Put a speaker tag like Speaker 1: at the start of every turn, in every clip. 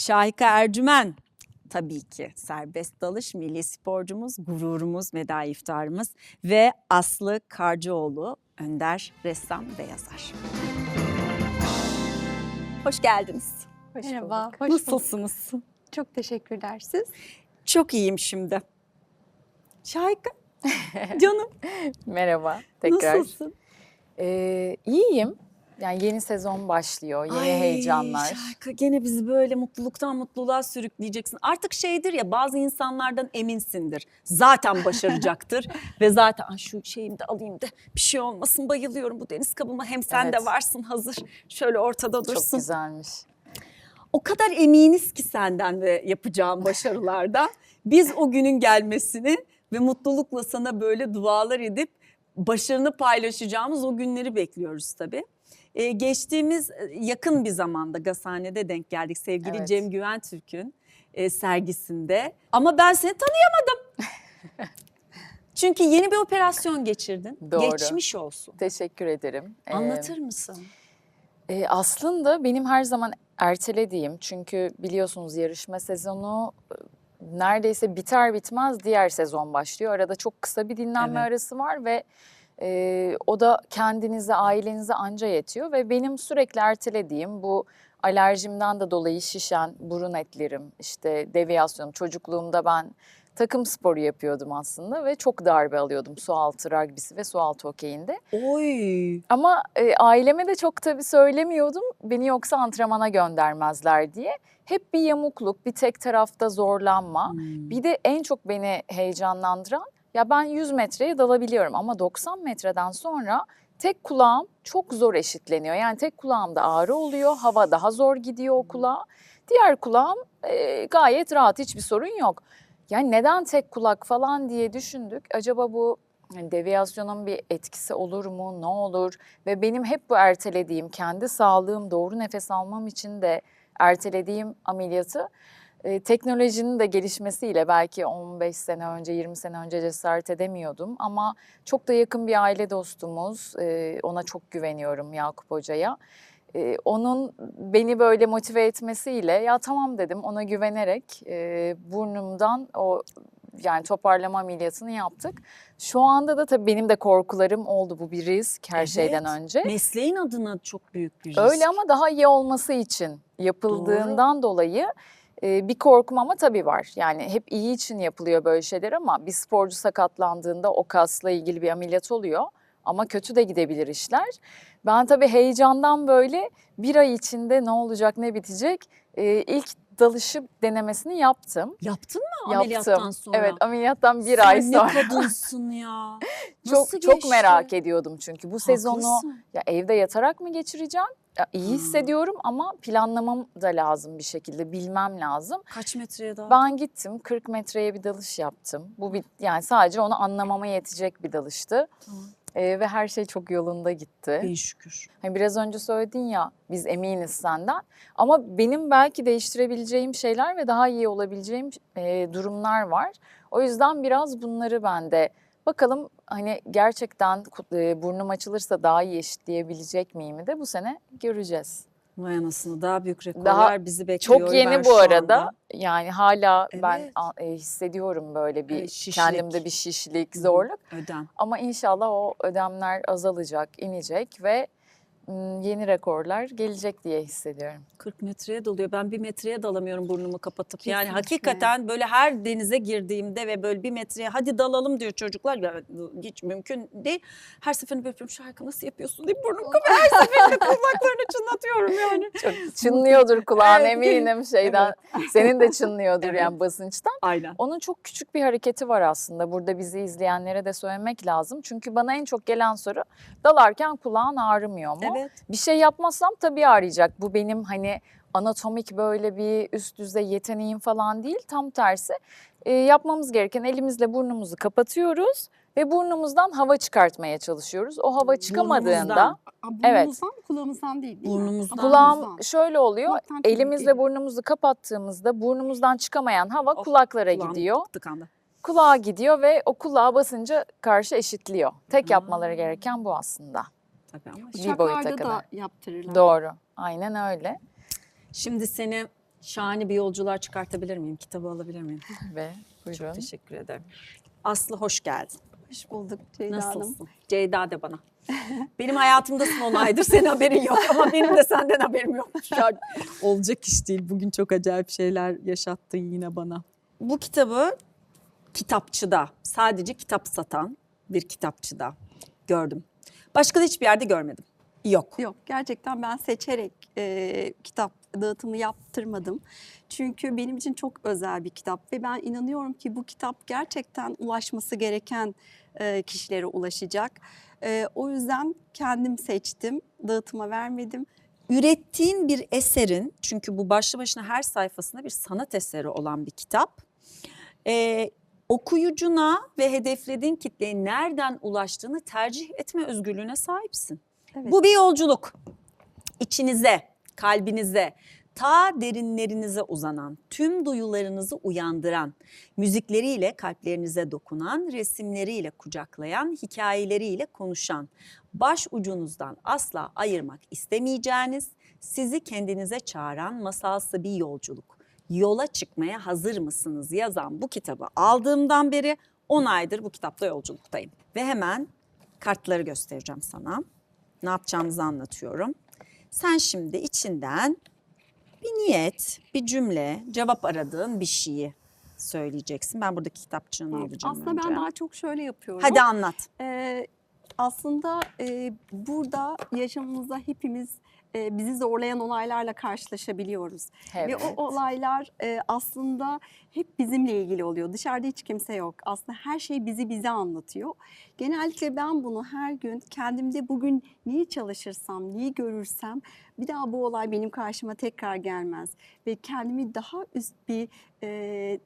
Speaker 1: Şahika Ercümen tabii ki serbest dalış milli sporcumuz, gururumuz, medai iftarımız ve Aslı Karcıoğlu, önder ressam ve yazar. Hoş geldiniz.
Speaker 2: Hoş
Speaker 3: Merhaba,
Speaker 2: bulduk.
Speaker 3: hoş bulduk.
Speaker 1: Nasılsınız?
Speaker 3: Çok teşekkürler siz.
Speaker 1: Çok iyiyim şimdi. Şahika, canım
Speaker 2: Merhaba tekrar.
Speaker 1: nasılsın?
Speaker 2: Ee, iyiyim. Yani yeni sezon başlıyor, yeni
Speaker 1: Ay,
Speaker 2: heyecanlar.
Speaker 1: Şahika gene bizi böyle mutluluktan mutluluğa sürükleyeceksin. Artık şeydir ya bazı insanlardan eminsindir. Zaten başaracaktır ve zaten "Ay, şu şeyimi de alayım da bir şey olmasın bayılıyorum bu deniz kabıma. Hem sen
Speaker 2: Evet.
Speaker 1: de varsın hazır şöyle ortada
Speaker 2: Çok
Speaker 1: dursun.
Speaker 2: güzelmiş.
Speaker 1: O kadar eminiz ki senden ve yapacağın başarılardan. Biz o günün gelmesini ve mutlulukla sana böyle dualar edip başarını paylaşacağımız o günleri bekliyoruz tabii. Ee, geçtiğimiz e, yakın bir zamanda Gazhane'de denk geldik sevgili
Speaker 2: Evet.
Speaker 1: Cem Güven Türk'ün e, sergisinde. Ama ben seni tanıyamadım. Çünkü yeni bir operasyon geçirdin.
Speaker 2: Doğru.
Speaker 1: Geçmiş olsun.
Speaker 2: Teşekkür ederim. Ee,
Speaker 1: Anlatır mısın?
Speaker 2: e, aslında benim her zaman ertelediğim çünkü biliyorsunuz yarışma sezonu e, neredeyse biter bitmez diğer sezon başlıyor. Arada çok kısa bir dinlenme
Speaker 1: Evet.
Speaker 2: arası var ve e, o da kendinize, ailenize anca yetiyor ve benim sürekli ertelediğim bu alerjimden de dolayı şişen burun etlerim, işte deviyasyonum. Çocukluğumda ben takım sporu yapıyordum aslında ve çok darbe alıyordum su altı ragbisi ve su altı hokeyinde.
Speaker 1: Oy.
Speaker 2: Ama e, aileme de çok tabii söylemiyordum. Beni yoksa antrenmana göndermezler diye. Hep bir yamukluk, bir tek tarafta zorlanma.
Speaker 1: Hmm.
Speaker 2: Bir de en çok beni heyecanlandıran ya ben 100 metreye dalabiliyorum ama 90 metreden sonra tek kulağım çok zor eşitleniyor. Yani tek kulağımda ağrı oluyor, hava daha zor gidiyor o kulağa. Diğer kulağım e, gayet rahat, hiçbir sorun yok. Yani neden tek kulak falan diye düşündük. Acaba bu hani deviyasyonun bir etkisi olur mu, ne olur? Ve benim hep bu ertelediğim, kendi sağlığım, doğru nefes almam için de ertelediğim ameliyatı e, teknolojinin de gelişmesiyle belki 15 sene önce, 20 sene önce cesaret edemiyordum. Ama çok da yakın bir aile dostumuz, e, ona çok güveniyorum Yakup Hoca'ya. E, onun beni böyle motive etmesiyle ya tamam dedim ona güvenerek e, burnumdan o yani toparlama ameliyatını yaptık. Şu anda da tabii benim de korkularım oldu bu bir risk her
Speaker 1: Evet.
Speaker 2: şeyden önce.
Speaker 1: Mesleğin adına çok büyük bir risk.
Speaker 2: Öyle ama daha iyi olması için yapıldığından dolayı e, bir korkum ama tabii var. Yani hep iyi için yapılıyor böyle şeyler ama bir sporcu sakatlandığında o kasla ilgili bir ameliyat oluyor. Ama kötü de gidebilir işler. Ben tabii heyecandan böyle bir ay içinde ne olacak ne bitecek e, ilk dalışı denemesini yaptım.
Speaker 1: Yaptın mı
Speaker 2: Yaptım.
Speaker 1: ameliyattan sonra?
Speaker 2: Evet ameliyattan bir
Speaker 1: Sen
Speaker 2: ay
Speaker 1: ne
Speaker 2: sonra.
Speaker 1: kadınsın ya.
Speaker 2: Çok
Speaker 1: Nasıl
Speaker 2: çok
Speaker 1: geçti?
Speaker 2: merak ediyordum çünkü bu sezonu
Speaker 1: Haklısın.
Speaker 2: ya evde yatarak mı geçireceğim? Ya iyi
Speaker 1: Hmm.
Speaker 2: hissediyorum ama planlamam da lazım bir şekilde bilmem lazım.
Speaker 1: Kaç metreye daha?
Speaker 2: Ben gittim 40 metreye bir dalış yaptım. Bu bir yani sadece onu anlamama yetecek bir dalıştı.
Speaker 1: Tamam.
Speaker 2: Ee, ve her şey çok yolunda gitti.
Speaker 1: Bin şükür.
Speaker 2: Hani biraz önce söyledin ya biz eminiz senden. Ama benim belki değiştirebileceğim şeyler ve daha iyi olabileceğim e, durumlar var. O yüzden biraz bunları ben de bakalım hani gerçekten e, burnum açılırsa daha iyi eşitleyebilecek miyim de bu sene göreceğiz.
Speaker 1: Vay anasını daha büyük rekorlar
Speaker 2: Daha
Speaker 1: bizi bekliyor.
Speaker 2: Çok yeni
Speaker 1: ben
Speaker 2: bu arada.
Speaker 1: anda.
Speaker 2: Yani hala ben
Speaker 1: Evet.
Speaker 2: a- e, hissediyorum böyle bir
Speaker 1: Evet, şişlik.
Speaker 2: kendimde bir şişlik, zorluk.
Speaker 1: Ödem.
Speaker 2: Ama inşallah o ödemler azalacak, inecek ve yeni rekorlar gelecek diye hissediyorum.
Speaker 1: 40 metreye dalıyor. Ben bir metreye dalamıyorum burnumu kapatıp. Yani
Speaker 3: Kesinlikle.
Speaker 1: hakikaten böyle her denize girdiğimde ve böyle bir metreye hadi dalalım diyor çocuklar. Ya, hiç mümkün değil. Her seferinde böyle yapıyorum. Şarkı nasıl yapıyorsun diye burnumu kapatıp her seferinde kulaklarını çınlatıyorum yani.
Speaker 2: Çok çınlıyordur kulağın
Speaker 1: Evet,
Speaker 2: eminim şeyden. Senin de çınlıyordur
Speaker 1: Evet.
Speaker 2: yani basınçtan.
Speaker 1: Aynen.
Speaker 2: Onun çok küçük bir hareketi var aslında. Burada bizi izleyenlere de söylemek lazım. Çünkü bana en çok gelen soru dalarken kulağın ağrımıyor mu?
Speaker 1: Evet.
Speaker 2: Bir şey yapmazsam tabii ağrıyacak. Bu benim hani anatomik böyle bir üst düzey yeteneğim falan değil. Tam tersi. Ee, yapmamız gereken elimizle burnumuzu kapatıyoruz ve burnumuzdan hava çıkartmaya çalışıyoruz. O hava çıkamadığında
Speaker 1: Burnumuzdan.
Speaker 2: Evet.
Speaker 3: Burnumuzdan kulağımızdan değil değil?
Speaker 1: Burnumuzdan.
Speaker 2: kulağım şöyle oluyor.
Speaker 3: Kulaktan
Speaker 2: Elimizle burnumuzu kapattığımızda burnumuzdan çıkamayan hava
Speaker 1: Of,
Speaker 2: kulaklara
Speaker 1: Kulağım
Speaker 2: gidiyor.
Speaker 1: Tıkandı.
Speaker 2: Kulağa gidiyor ve o kulağa basınca karşı eşitliyor. Tek yapmaları
Speaker 1: Aa.
Speaker 2: gereken bu aslında.
Speaker 1: Tabii ama
Speaker 2: Bir boyuta
Speaker 3: Uçaklarda da
Speaker 2: kadar.
Speaker 3: yaptırırlar.
Speaker 2: Doğru. Aynen öyle.
Speaker 1: Şimdi seni Şahane bir yolculuğa çıkartabilir miyim? Kitabı alabilir miyim?
Speaker 2: Ve buyurun.
Speaker 1: Çok teşekkür ederim. Aslı hoş geldin.
Speaker 3: Hoş bulduk Ceyda Hanım.
Speaker 1: Nasılsın? Ceyda de bana. Benim hayatımdasın 10 aydır. Senin haberin yok ama benim de senden haberim. Ya, Olacak iş değil. Bugün çok acayip şeyler yaşattın yine bana. Bu kitabı kitapçıda, sadece kitap satan bir kitapçıda gördüm. Başka da hiçbir yerde görmedim. Yok.
Speaker 3: Yok gerçekten ben seçerek e, kitap dağıtımı yaptırmadım. Çünkü benim için çok özel bir kitap ve ben inanıyorum ki bu kitap gerçekten ulaşması gereken e, kişilere ulaşacak. E, o yüzden kendim seçtim, dağıtıma vermedim.
Speaker 1: ürettiğin bir eserin çünkü bu başlı başına her sayfasında bir sanat eseri olan bir kitap. Ee, okuyucuna ve hedeflediğin kitleye nereden ulaştığını tercih etme özgürlüğüne sahipsin.
Speaker 3: Evet.
Speaker 1: Bu bir yolculuk. İçinize, kalbinize, ta derinlerinize uzanan, tüm duyularınızı uyandıran, müzikleriyle kalplerinize dokunan, resimleriyle kucaklayan, hikayeleriyle konuşan, baş ucunuzdan asla ayırmak istemeyeceğiniz, sizi kendinize çağıran masalsı bir yolculuk. Yola çıkmaya hazır mısınız yazan bu kitabı aldığımdan beri 10 aydır bu kitapla yolculuktayım. Ve hemen kartları göstereceğim sana. Ne yapacağımızı anlatıyorum. Sen şimdi içinden bir niyet, bir cümle, cevap aradığın bir şeyi söyleyeceksin. Ben buradaki kitapçığını alacağım
Speaker 3: Aslında
Speaker 1: önce.
Speaker 3: ben daha çok şöyle yapıyorum.
Speaker 1: Hadi anlat.
Speaker 3: Ee, aslında e, burada yaşamımızda hepimiz e, bizi zorlayan olaylarla karşılaşabiliyoruz. Ve
Speaker 2: Evet.
Speaker 3: o olaylar e, aslında hep bizimle ilgili oluyor. Dışarıda hiç kimse yok. Aslında her şey bizi bize anlatıyor. Genellikle ben bunu her gün kendimde bugün neyi çalışırsam, neyi görürsem bir daha bu olay benim karşıma tekrar gelmez. Ve kendimi daha üst bir e,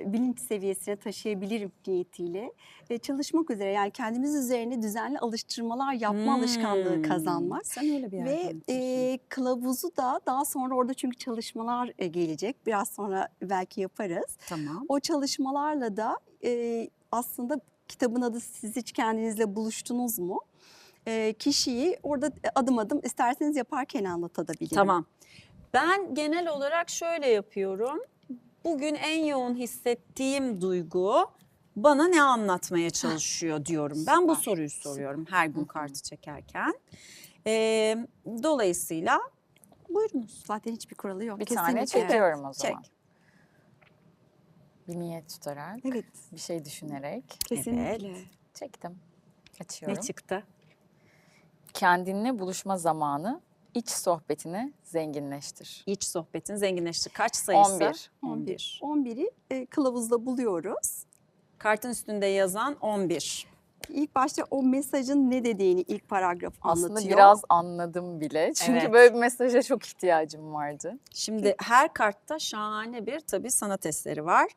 Speaker 3: bilinç seviyesine taşıyabilirim niyetiyle e, çalışmak üzere yani kendimiz üzerine düzenli alıştırmalar yapma alışkanlığı
Speaker 1: Hmm.
Speaker 3: kazanmak.
Speaker 1: Sen öyle bir
Speaker 3: Ve e, kılavuzu da daha sonra orada çünkü çalışmalar e, gelecek. Biraz sonra belki yaparız.
Speaker 1: Tamam.
Speaker 3: O çalışmalarla da e, aslında kitabın adı siz hiç kendinizle buluştunuz mu? E, kişiyi orada adım adım isterseniz yaparken anlatabilirim.
Speaker 1: Tamam. Ben genel olarak şöyle yapıyorum. Bugün en yoğun hissettiğim duygu bana ne anlatmaya çalışıyor diyorum. Ben bu soruyu soruyorum her gün kartı çekerken. Ee, dolayısıyla buyurunuz.
Speaker 3: Zaten hiçbir kuralı yok.
Speaker 2: Bir tane
Speaker 3: Kesinlikle.
Speaker 2: çekiyorum o
Speaker 1: Çek.
Speaker 2: zaman. Bir niyet tutarak,
Speaker 3: Evet,
Speaker 2: bir şey düşünerek
Speaker 3: kesinlikle.
Speaker 2: çektim. Açıyorum.
Speaker 1: Ne çıktı?
Speaker 2: Kendinle buluşma zamanı iç sohbetini zenginleştir.
Speaker 1: İç sohbetin zenginleştir. Kaç sayısı?
Speaker 2: 11.
Speaker 1: 11.
Speaker 3: 11'i e, kılavuzda buluyoruz.
Speaker 1: Kartın üstünde yazan 11.
Speaker 3: İlk başta o mesajın ne dediğini ilk paragraf
Speaker 2: Aslında
Speaker 3: anlatıyor.
Speaker 2: biraz anladım bile. Çünkü
Speaker 1: Evet.
Speaker 2: böyle bir mesaja çok ihtiyacım vardı.
Speaker 1: Şimdi her kartta şahane bir tabii sanat eseri var.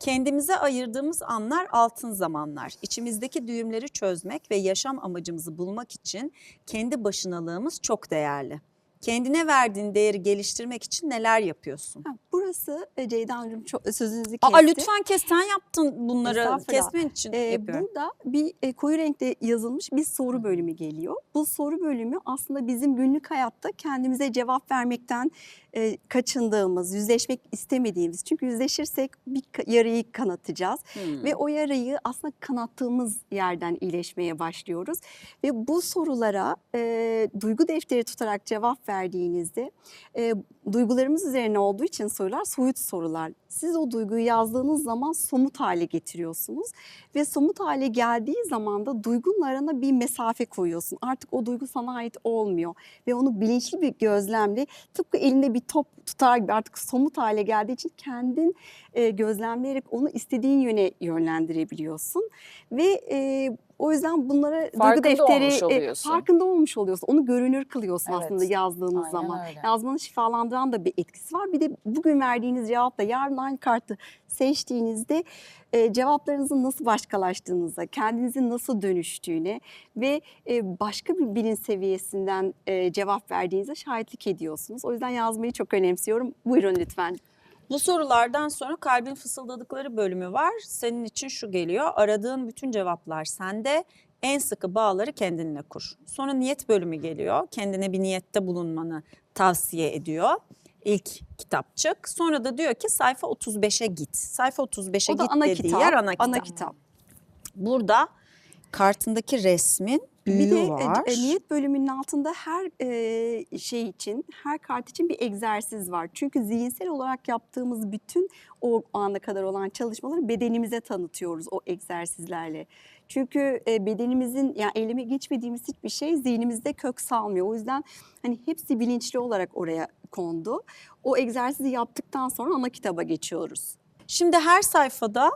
Speaker 1: Kendimize ayırdığımız anlar altın zamanlar. İçimizdeki düğümleri çözmek ve yaşam amacımızı bulmak için kendi başınalığımız çok değerli. Kendine verdiğin değeri geliştirmek için neler yapıyorsun?
Speaker 3: Ha, burası e, Ceyda Hanımcığım çok sözünüzü kesti.
Speaker 1: Aa, lütfen kes sen yaptın bunları kesmen için
Speaker 3: Ee,
Speaker 1: yapıyorum.
Speaker 3: burada bir e, koyu renkte yazılmış bir soru bölümü geliyor. Bu soru bölümü aslında bizim günlük hayatta kendimize cevap vermekten e, kaçındığımız, yüzleşmek istemediğimiz. Çünkü yüzleşirsek bir yarayı kanatacağız.
Speaker 1: Hmm.
Speaker 3: Ve o yarayı aslında kanattığımız yerden iyileşmeye başlıyoruz. Ve bu sorulara e, duygu defteri tutarak cevap verdiğinizde e, duygularımız üzerine olduğu için sorular soyut sorular. Siz o duyguyu yazdığınız zaman somut hale getiriyorsunuz. Ve somut hale geldiği zaman da duygunun arana bir mesafe koyuyorsun. Artık o duygu sana ait olmuyor. Ve onu bilinçli bir gözlemle tıpkı elinde bir top tutar gibi artık somut hale geldiği için kendin e, gözlemleyerek onu istediğin yöne yönlendirebiliyorsun. Ve e, o yüzden bunlara duygu
Speaker 2: Farkında
Speaker 3: defteri
Speaker 2: olmuş
Speaker 3: e, farkında olmuş oluyorsun. Onu görünür kılıyorsun
Speaker 2: Evet,
Speaker 3: aslında yazdığınız
Speaker 2: aynen
Speaker 3: zaman.
Speaker 2: öyle.
Speaker 3: Yazmanı şifalandıran da bir etkisi var. Bir de bugün verdiğiniz cevapla yarın aynı kartı seçtiğinizde e, cevaplarınızın nasıl başkalaştığınıza, kendinizin nasıl dönüştüğüne ve e, başka bir bilinç seviyesinden e, cevap verdiğinize şahitlik ediyorsunuz. O yüzden yazmayı çok önemsiyorum. Buyurun lütfen.
Speaker 1: Bu sorulardan sonra kalbin fısıldadıkları bölümü var. Senin için şu geliyor. Aradığın bütün cevaplar sende. En sıkı bağları kendinle kur. Sonra niyet bölümü geliyor. Kendine bir niyette bulunmanı tavsiye ediyor. İlk kitapçık. Sonra da diyor ki sayfa 35'e git. Sayfa 35'e
Speaker 3: O da
Speaker 1: git
Speaker 3: ana
Speaker 1: dediği
Speaker 3: kitap.
Speaker 1: yer ana kitap.
Speaker 3: Ana kitap.
Speaker 1: Burada kartındaki resmin büyüğü
Speaker 3: Bir de e,
Speaker 1: var.
Speaker 3: e, niyet bölümünün altında her e, şey için, her kart için bir egzersiz var. Çünkü zihinsel olarak yaptığımız bütün o ana kadar olan çalışmaları bedenimize tanıtıyoruz o egzersizlerle. Çünkü e, bedenimizin yani eyleme geçmediğimiz hiçbir şey zihnimizde kök salmıyor. O yüzden hani hepsi bilinçli olarak oraya kondu. O egzersizi yaptıktan sonra ana kitaba geçiyoruz.
Speaker 1: Şimdi her sayfada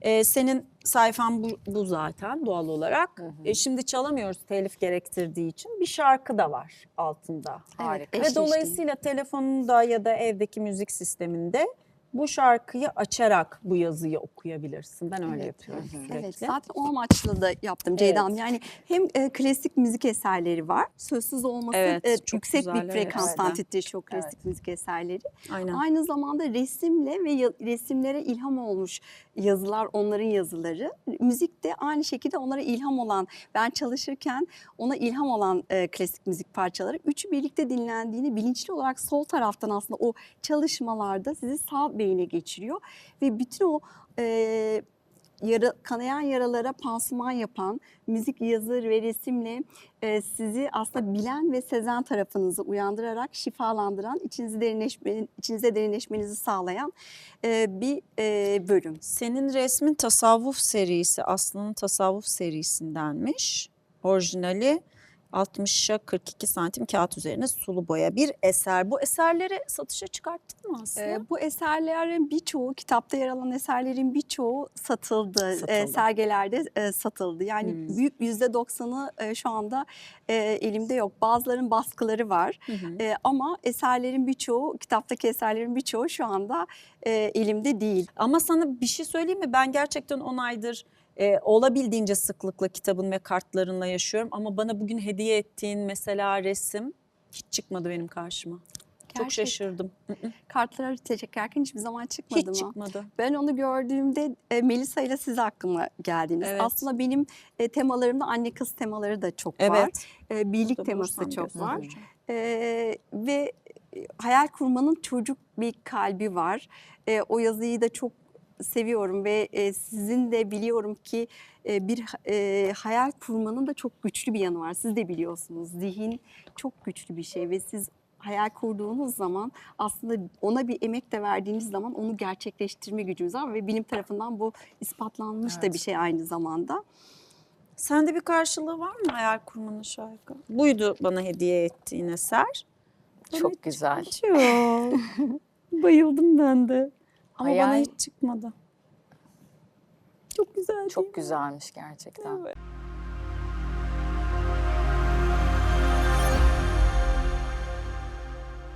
Speaker 1: e, senin sayfan bu, bu zaten doğal olarak. E, şimdi çalamıyoruz telif gerektirdiği için bir şarkı da var altında.
Speaker 2: Harika.
Speaker 3: Evet,
Speaker 1: Ve
Speaker 3: eşleştiği.
Speaker 1: dolayısıyla telefonunda ya da evdeki müzik sisteminde bu şarkıyı açarak bu yazıyı okuyabilirsin. Ben öyle
Speaker 3: Evet.
Speaker 1: yapıyorum sürekli.
Speaker 3: Evet zaten o amaçla da yaptım Ceyda'm. Yani hem e, klasik müzik eserleri var. Sözsüz olması
Speaker 1: Evet,
Speaker 3: e,
Speaker 1: çok
Speaker 3: yüksek
Speaker 1: güzel,
Speaker 3: bir
Speaker 1: evet.
Speaker 3: frekanstan
Speaker 1: Evet.
Speaker 3: titreşiyor klasik müzik eserleri.
Speaker 1: Aynen.
Speaker 3: Aynı zamanda resimle ve resimlere ilham olmuş yazılar onların yazıları. Müzik de aynı şekilde onlara ilham olan, ben çalışırken ona ilham olan e, klasik müzik parçaları. Üçü birlikte dinlendiğini bilinçli olarak sol taraftan aslında o çalışmalarda sizi sağ beyine geçiriyor. Ve bütün o e, yara, kanayan yaralara pansuman yapan müzik, yazı ve resimle e, sizi aslında bilen ve sezen tarafınızı uyandırarak şifalandıran, içinizi derinleşme, içinize derinleşmenizi sağlayan e, bir e, bölüm.
Speaker 1: Senin resmin tasavvuf serisi, Aslı'nın tasavvuf serisindenmiş. Orijinali 60'a 42 santim kağıt üzerine sulu boya bir eser. Bu eserleri satışa çıkarttın mı Aslı?
Speaker 3: E, bu eserlerin birçoğu, kitapta yer alan eserlerin birçoğu satıldı,
Speaker 1: Satıldı.
Speaker 3: E, sergilerde e, satıldı. Yani
Speaker 1: Hmm.
Speaker 3: büyük yüzde doksanı e, şu anda e, elimde yok. Bazılarının baskıları var.
Speaker 1: Hı hı.
Speaker 3: E, ama eserlerin birçoğu, kitaptaki eserlerin birçoğu şu anda e, elimde değil.
Speaker 1: Ama sana bir şey söyleyeyim mi? Ben gerçekten 10 aydır e, olabildiğince sıklıkla kitabın ve kartlarınla yaşıyorum. Ama bana bugün hediye ettiğin mesela resim hiç çıkmadı benim karşıma. Çok
Speaker 3: Gerçek-
Speaker 1: şaşırdım.
Speaker 3: Kartları çekerken hiçbir zaman çıkmadı
Speaker 1: Hiç
Speaker 3: mı?
Speaker 1: çıkmadı.
Speaker 3: Ben onu gördüğümde e, Melisa ile siz aklıma geldiniz.
Speaker 1: Evet.
Speaker 3: Aslında benim e, temalarımda anne kız temaları da çok var.
Speaker 1: Evet.
Speaker 3: E, birlik
Speaker 1: Burada
Speaker 3: teması çok var. E, ve e, hayal kurmanın çocuk bir kalbi var. E, o yazıyı da çok seviyorum ve e, sizin de biliyorum ki e, bir e, hayal kurmanın da çok güçlü bir yanı var. Siz de biliyorsunuz. Zihin çok güçlü bir şey ve siz hayal kurduğunuz zaman aslında ona bir emek de verdiğiniz zaman onu gerçekleştirme gücünüz var ve bilim tarafından bu ispatlanmış da
Speaker 2: Evet.
Speaker 3: bir şey aynı zamanda.
Speaker 1: Sende bir karşılığı var mı hayal kurmanın şarkı? Buydu bana hediye ettiğin eser.
Speaker 2: Çok
Speaker 1: Evet,
Speaker 2: güzel.
Speaker 1: Çok. Bayıldım ben de. Ama bana
Speaker 2: Hayal-
Speaker 1: hiç çıkmadı. Çok güzel
Speaker 2: Çok
Speaker 1: mi?
Speaker 2: güzelmiş gerçekten.
Speaker 1: Evet.